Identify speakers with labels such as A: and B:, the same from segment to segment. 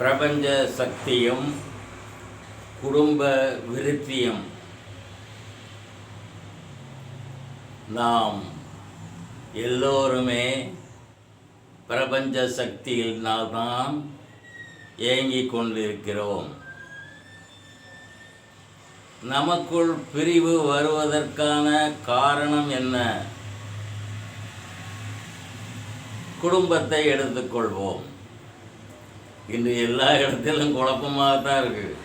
A: பிரபஞ்ச சக்தியும் குடும்ப விருத்தியும் நாம் எல்லோருமே பிரபஞ்ச சக்தியினால் தான் ஏங்கிக் கொண்டிருக்கிறோம். நமக்குள் பிரிவு வருவதற்கான காரணம் என்ன? குடும்பத்தை எடுத்துக்கொள்வோம் இன்று எல்லா இடத்திலும் குழப்பமாக தான் இருக்குது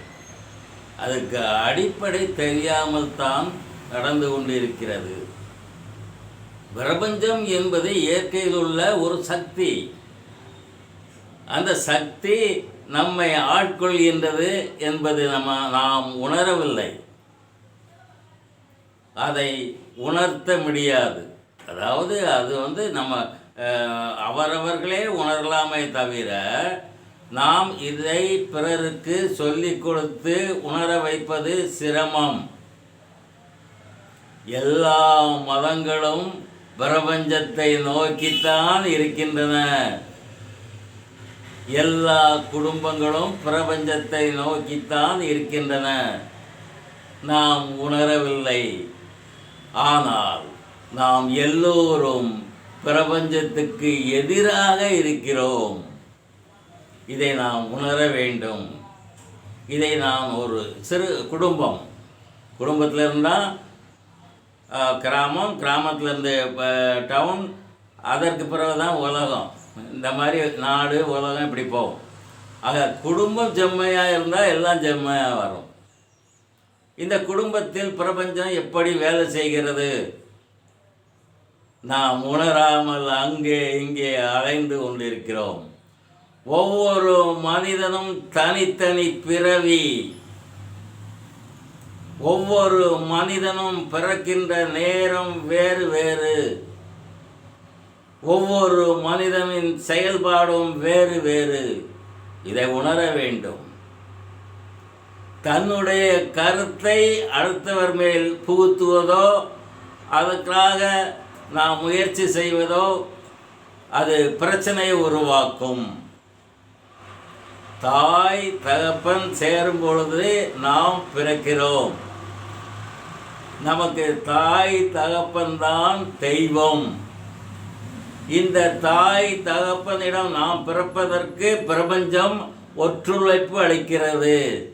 A: அதுக்கு அடிப்படை தெரியாமல் தான் நடந்து கொண்டிருக்கிறது. பிரபஞ்சம் என்பது இயற்கையில் உள்ள ஒரு சக்தி. அந்த சக்தி நம்மை ஆட்கொள்கின்றது என்பது நம்ம நாம் உணரவில்லை. அதை உணர்த்த முடியாது. அதாவது அது வந்து நம்ம அவரவர்களே உணரலாமே தவிர நாம் இதை பிறருக்கு சொல்லிக் கொடுத்து உணர வைப்பது சிரமம். எல்லா மதங்களும் பிரபஞ்சத்தை நோக்கித்தான் இருக்கின்றன. எல்லா குடும்பங்களும் பிரபஞ்சத்தை நோக்கித்தான் இருக்கின்றன. நாம் உணரவில்லை. ஆனால் நாம் எல்லோரும் பிரபஞ்சத்துக்கு எதிராக இருக்கிறோம். இதை நாம் உணர வேண்டும். இதை நாம் ஒரு சிறு குடும்பம். குடும்பத்தில் இருந்தால் கிராமம் கிராமத்துலேருந்து இப்போ டவுன் அதற்கு பிறகு தான் உலகம். இந்த மாதிரி நாடு உலகம் இப்படி போகும். ஆக குடும்பம் செம்மையாக இருந்தால் எல்லாம் செம்மையாக வரும். இந்த குடும்பத்தில் பிரபஞ்சம் எப்படி வேலை செய்கிறது? நாம் உணராமல் அங்கே இங்கே அலைந்து கொண்டிருக்கிறோம். ஒவ்வொரு மனிதனும் தனித்தனி பிறவி. ஒவ்வொரு மனிதனும் பிறக்கின்ற நேரம் வேறு வேறு. ஒவ்வொரு மனிதனின் செயல்பாடும் வேறு வேறு. இதை உணர வேண்டும். தன்னுடைய கருத்தை அடுத்தவர் மேல் புகுத்துவதோ அதற்காக நாம் முயற்சி செய்வதோ அது பிரச்சனையை உருவாக்கும். தாய் தகப்பன் சேரும் பொழுது நாம் பிறக்கிறோம். நமக்கு தாய் தகப்பன் தான் தெய்வம். இந்த தாய் தகப்பனிடம் நாம் பிறப்பதற்கு பிரபஞ்சம் ஒற்றுழைப்பு அளிக்கிறது.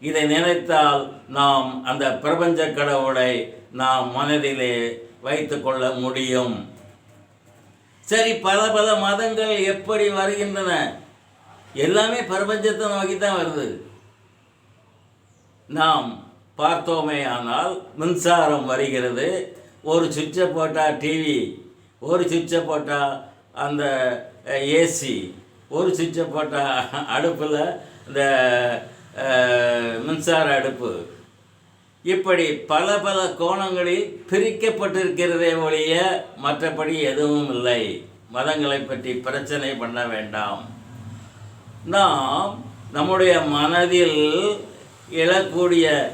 A: இதை நினைத்தால் நாம் அந்த பிரபஞ்ச கடவுளை நாம் மனதிலே வைத்து கொள்ள முடியும். சரி பல பல மதங்கள் எப்படி வருகின்றன? எல்லாமே பிரபஞ்சத்தை நோக்கி தான் வருது. நாம் பார்த்தோமே ஆனால் மின்சாரம் வருகிறது. ஒரு சுவிட்சை போட்டால் டிவி ஒரு சுவிட்சை போட்டால் அந்த ஏசி ஒரு சுவிட்சை போட்டால் அடுப்பில் இந்த மின்சார அடுப்பு. இப்படி பல பல கோணங்களில் பிரிக்கப்பட்டிருக்கிறதே ஒழிய மற்றபடி எதுவும் இல்லை. மதங்களை பற்றி பிரச்சனை பண்ண வேண்டாம். நாம் நம்முடைய மனதில் எழக்கூடிய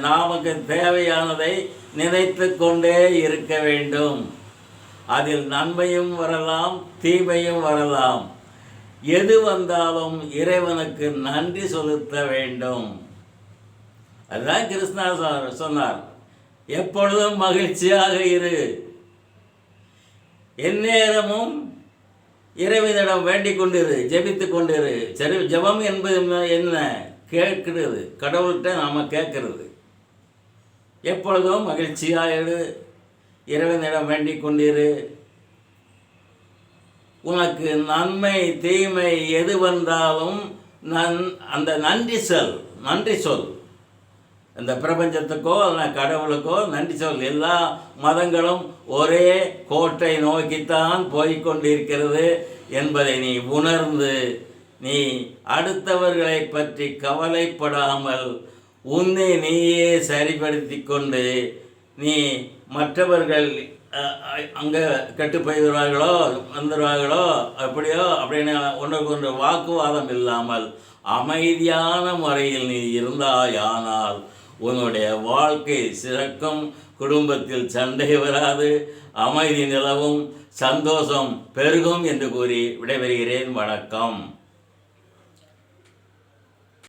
A: நமக்கு தேவையானதை நினைத்து கொண்டே இருக்க வேண்டும். அதில் நன்மையும் வரலாம் தீமையும் வரலாம். எது வந்தாலும் இறைவனுக்கு நன்றி செலுத்த வேண்டும். அதுதான் கிருஷ்ணா சார் சொன்னார். எப்பொழுதும் மகிழ்ச்சியாக இரு. எந்நேரமும் இறைவனிடம் வேண்டிக் கொண்டிரு ஜெபித்து கொண்டிரு. சரி ஜெபம் என்பது என்ன- கேட்கிறது. கடவுள்கிட்ட நாம் கேட்கறது. எப்பொழுதும் மகிழ்ச்சியாக இரு இறைவனிடம் வேண்டிக் கொண்டிரு. உனக்கு நன்மை தீமை எது வந்தாலும் நன் அந்த நன்றி சொல் நன்றி சொல். இந்த பிரபஞ்சத்துக்கோ அதனால் கடவுளுக்கோ நன்றி சொல் எல்லா மதங்களும் ஒரே கோட்டை நோக்கித்தான் போய்க்கொண்டிருக்கிறது என்பதை நீ உணர்ந்து நீ அடுத்தவர்களை பற்றி கவலைப்படாமல் உன்னை நீயே சரிப்படுத்தி கொண்டு நீ மற்றவர்கள் அங்கே கெட்டு போயிடுவார்களோ வந்துடுவார்களோ அப்படியோ அப்படின்னு ஒன்றுக்கு ஒன்று வாக்குவாதம் இல்லாமல் அமைதியான முறையில் நீ இருந்தாயானால் உன்னுடைய வாழ்க்கை சிறக்கும் குடும்பத்தில் சண்டை வராது அமைதி நிலவும் சந்தோஷம் பெருகும் என்று கூறி விடைபெறுகிறேன். வணக்கம்.